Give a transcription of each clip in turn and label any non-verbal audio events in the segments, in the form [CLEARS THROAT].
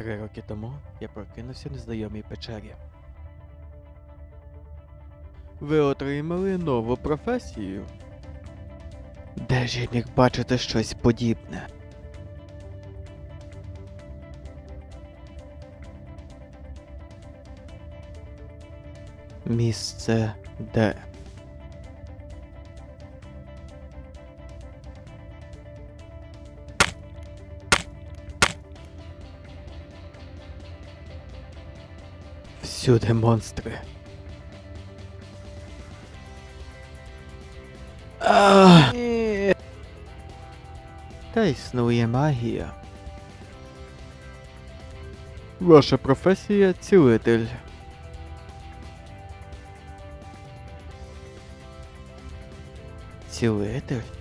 Три роки тому я прокинувся в незнайомій печері. Ви отримали нову професію. Де ж я міг бачити щось подібне? Місце де? Всюди монстри. Та існує магія. Ваша професія цілитель. Цілитель?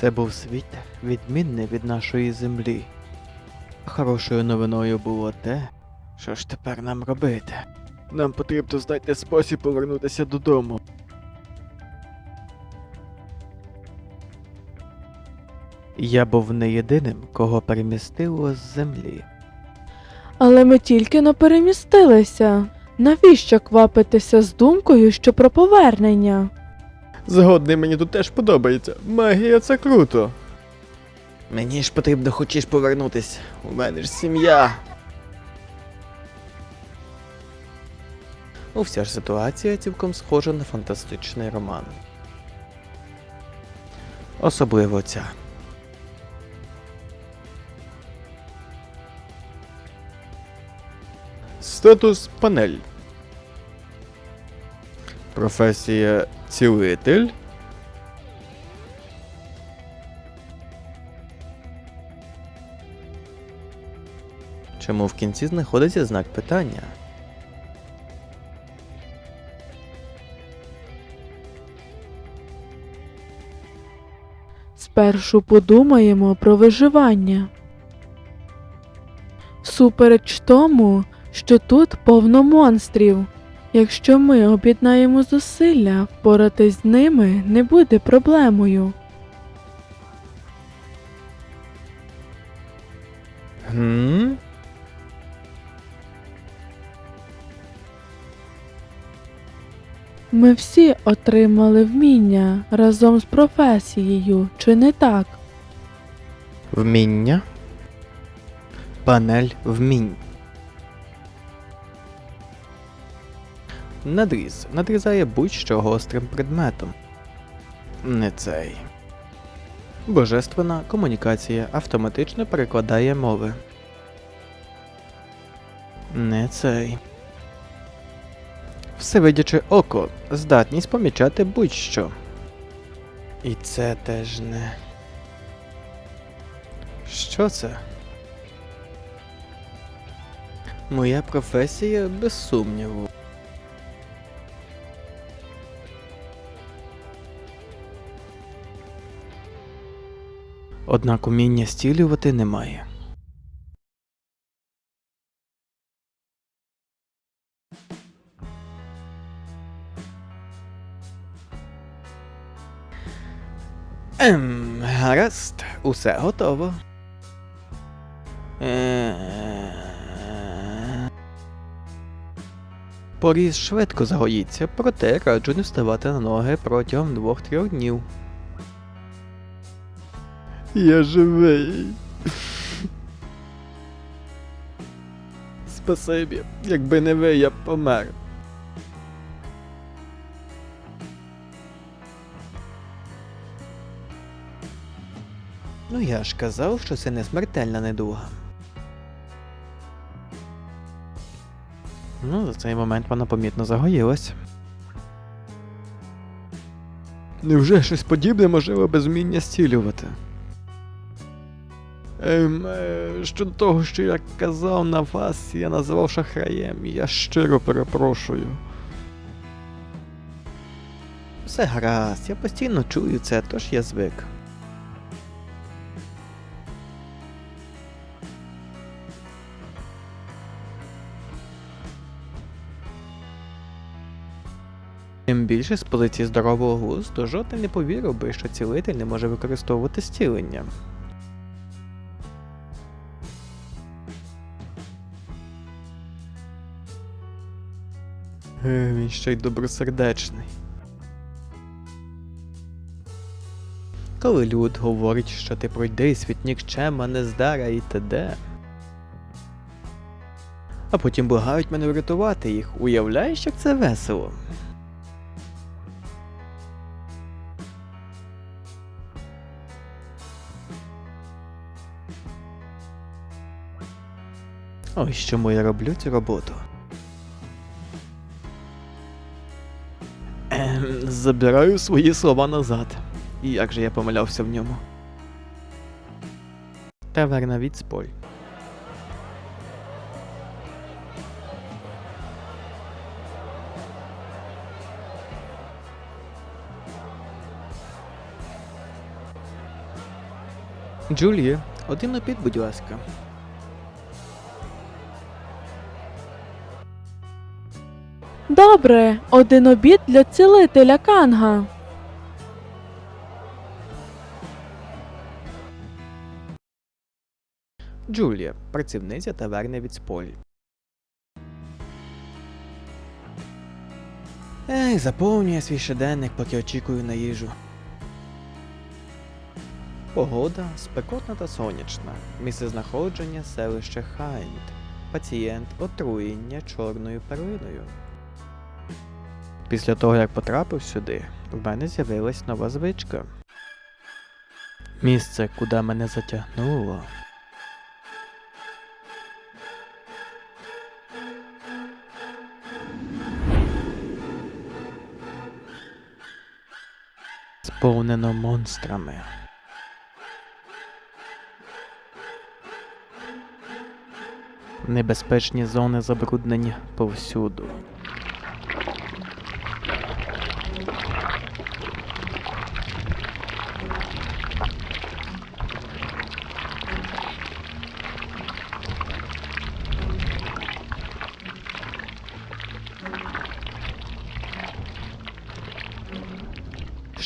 Це був світ, відмінний від нашої землі. Хорошою новиною було те, що ж тепер нам робити. Нам потрібно знайти спосіб повернутися додому. Я був не єдиним, кого перемістило з землі. Але ми тільки но перемістилися. Навіщо квапитися з думкою, що про повернення? Згодний мені тут теж подобається. Магія це круто. Мені ж потрібно хочеш повернутись. У мене ж сім'я. Ну, вся ж ситуація цілком схожа на фантастичний роман. Особливо ця. Статус панель. Професія цілитель. Чому в кінці знаходиться знак питання? Спершу подумаємо про виживання. Супереч тому, що тут повно монстрів. Якщо ми об'єднаємо зусилля, впоратись з ними не буде проблемою. Гм? Ми всі отримали вміння разом з професією, чи не так? Вміння. Панель вмінь. Надріз. Надрізає будь-що гострим предметом. Не цей. Божественна комунікація автоматично перекладає мови. Не цей. Всевидяче око. Здатність помічати будь-що. І це теж не. Що це? Моя професія без сумніву. Однак уміння стілювати немає. Ем, гаразд, усе готово. Е, Поріз швидко загоїться, проте раджу не вставати на ноги протягом двох-трьох днів. Я живий. Спасибі, якби не ви, я б помер. Ну я ж казав, що це не смертельна недуга. Ну, за цей момент вона помітно загоїлась. Невже щось подібне можливо без вміння зцілювати? Ем, е, щодо того, що я казав на вас, я називав шахраєм, я щиро перепрошую. Все гаразд, я постійно чую це, тож я звик. Тим більше з позиції здорового глузду жоден не повірив би, що цілитель не може використовувати зцілення. Він ще й добросердечний. Коли люд говорить, що ти пройди світ нікчема, нездара і т.д. А потім благають мене врятувати їх. Уявляєш, як це весело? Ось чому я роблю цю роботу. Забираю свої слова назад. І як же я помилявся в ньому. Таверна від споль. Джулія, один обід, будь ласка. Добре, один обід для цілителя Канга. Джулія, працівниця таверни від споль. Ех, заповнює свій щоденник, поки очікую на їжу. Погода спекотна та сонячна. Місце знаходження селище Хайнд. Пацієнт отруєння чорною перлиною. Після того, як потрапив сюди, в мене з'явилась нова звичка. Місце, куди мене затягнуло. Сповнено монстрами. Небезпечні зони забруднення повсюду.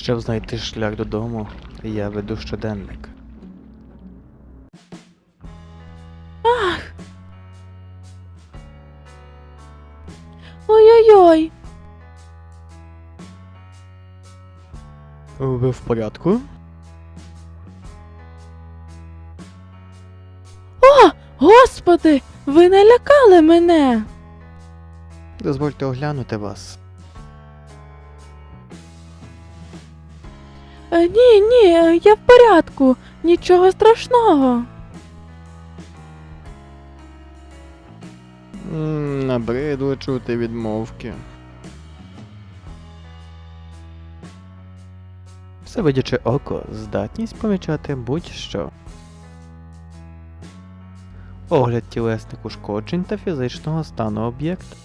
Щоб знайти шлях додому, я веду щоденник. Ах! Ой-ой-ой. Ви в порядку? Господи, ви налякали мене. Дозвольте оглянути вас. Ні, ні, е, я в порядку. Нічого страшного. М, Набридло чути відмовки. Всевидяче око здатність помічати будь-що. Огляд тілесних ушкоджень та фізичного стану об'єкта.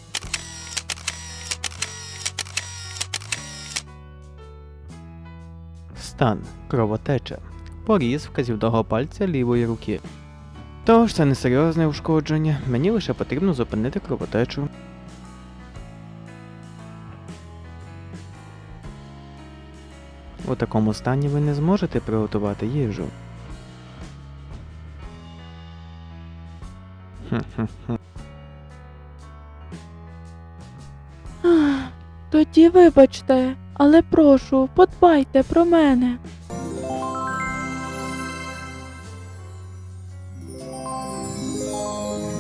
Стан кровотеча. Поріз вказівного пальця лівої руки. Тож це не серйозне ушкодження, мені лише потрібно зупинити кровотечу. У такому стані ви не зможете приготувати їжу. Тоді вибачте, але прошу, подбайте про мене.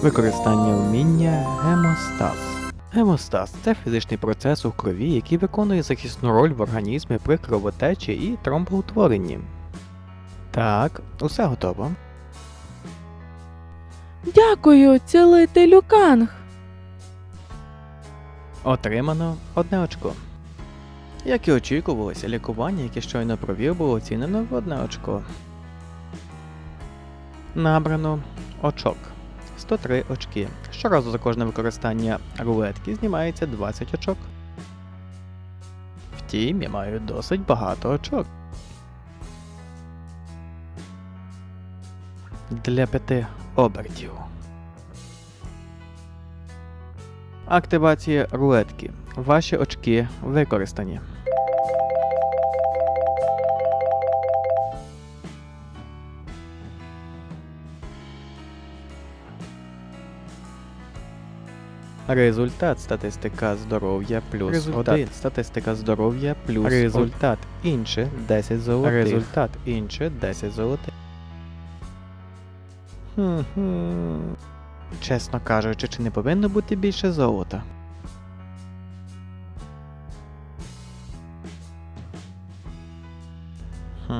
Використання вміння гемостаз. Гемостаз це фізичний процес у крові, який виконує захисну роль в організмі при кровотечі і тромбоутворенні. Так, усе готово. Дякую, цілителю Канг. Отримано одне очко. Як і очікувалося, лікування, яке щойно провів, було оцінено в одне очко. Набрано очок. 103 очки. Щоразу за кожне використання рулетки знімається 20 очок. Втім, я маю досить багато очок. Для п'яти обертів. Активація рулетки. Ваші очки використані. Результат статистика здоров'я плюс Результат 1. Статистика здоров'я плюс Результат інше 10 золотих. Результат інше 10 золотих. Хм-хм. Чесно кажучи, чи не повинно бути більше золота? Хм.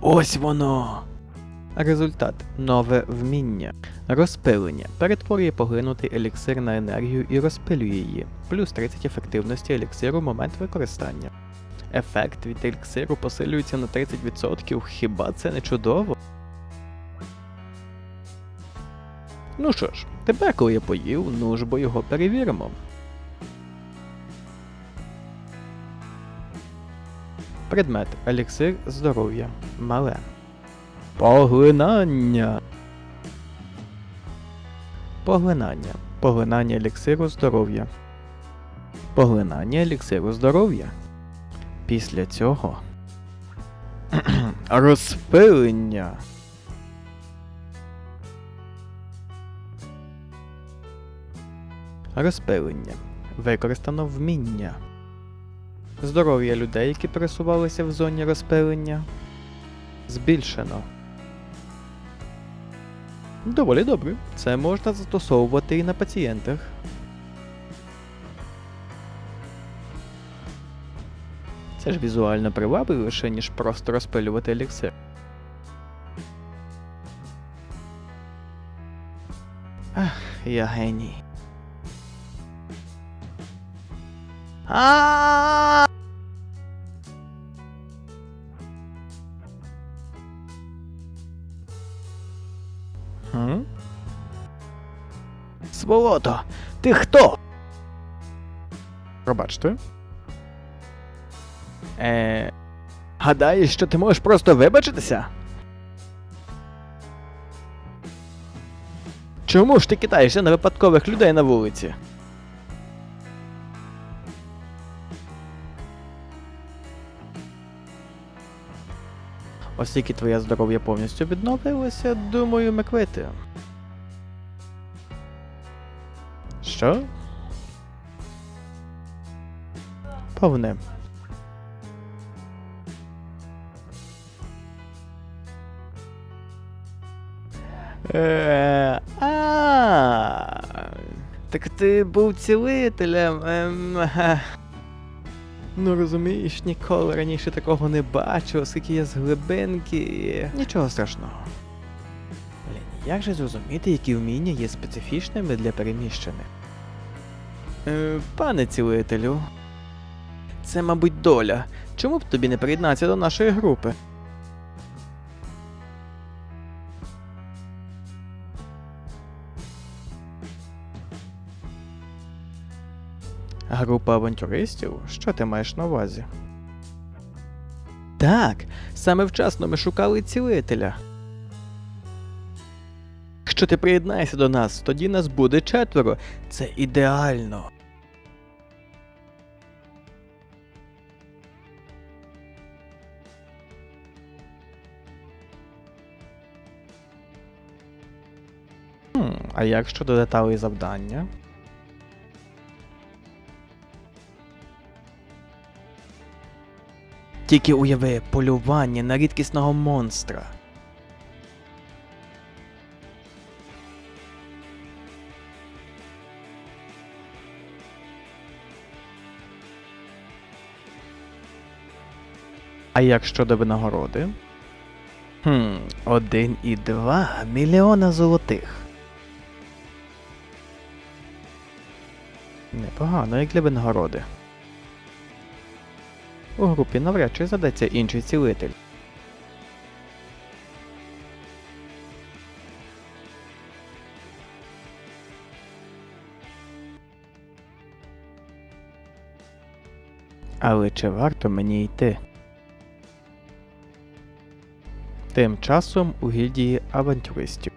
Ось воно. Результат нове вміння. Розпилення перетворює поглинутий еліксир на енергію і розпилює її, плюс 30 ефективності еліксиру в момент використання. Ефект від еліксиру посилюється на 30%, хіба це не чудово? Ну що ж, тепер, коли я поїв, ну ж бо його перевіримо. Предмет еліксир здоров'я. Мале. Поглинання. Поглинання. Поглинання еліксиру здоров'я. Поглинання еліксиру здоров'я. Після цього. [CLEARS THROAT] Розпилення. Розпилення. Використано вміння. Здоров'я людей, які пересувалися в зоні розпилення. Збільшено. Доволі добре. Це можна застосовувати і на пацієнтах. Це ж візуально привабливіше, ніж просто розпилювати еліксир. Ах, я геній. А! Сволото, ти хто? Пробачте. Е. Гадаєш, що ти можеш просто вибачитися? Чому ж ти кидаєшся на випадкових людей на вулиці? Оскільки твоє здоров'я повністю відновилося, думаю, ми квити. Що? Повне. Е, а, Так ти був цілителем. Ем. Ну розумієш, ніколи раніше такого не бачив, оскільки я з глибинки. Нічого страшного. Блін, як же зрозуміти, які вміння є специфічними для переміщених? Е, пане цілителю. Це, мабуть, доля. Чому б тобі не приєднатися до нашої групи? Група авантюристів? Що ти маєш на увазі? Так, саме вчасно ми шукали цілителя. Якщо ти приєднаєшся до нас, тоді нас буде четверо. Це ідеально. Хм, а як щодо деталей завдання? Тільки уяви полювання на рідкісного монстра. А як щодо винагороди? Хм, один і два мільйона золотих. Непогано, як для винагороди. У групі навряд чи задаться інший цілитель. Але чи варто мені йти? Тим часом у гільдії авантюристів.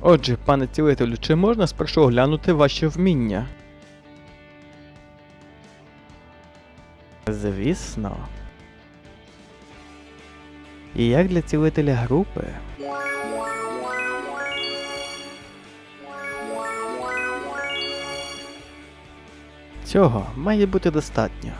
Отже, пане цілителю, чи можна спершу оглянути ваші вміння? Звісно. І як для цілителя групи? Цього має бути достатньо.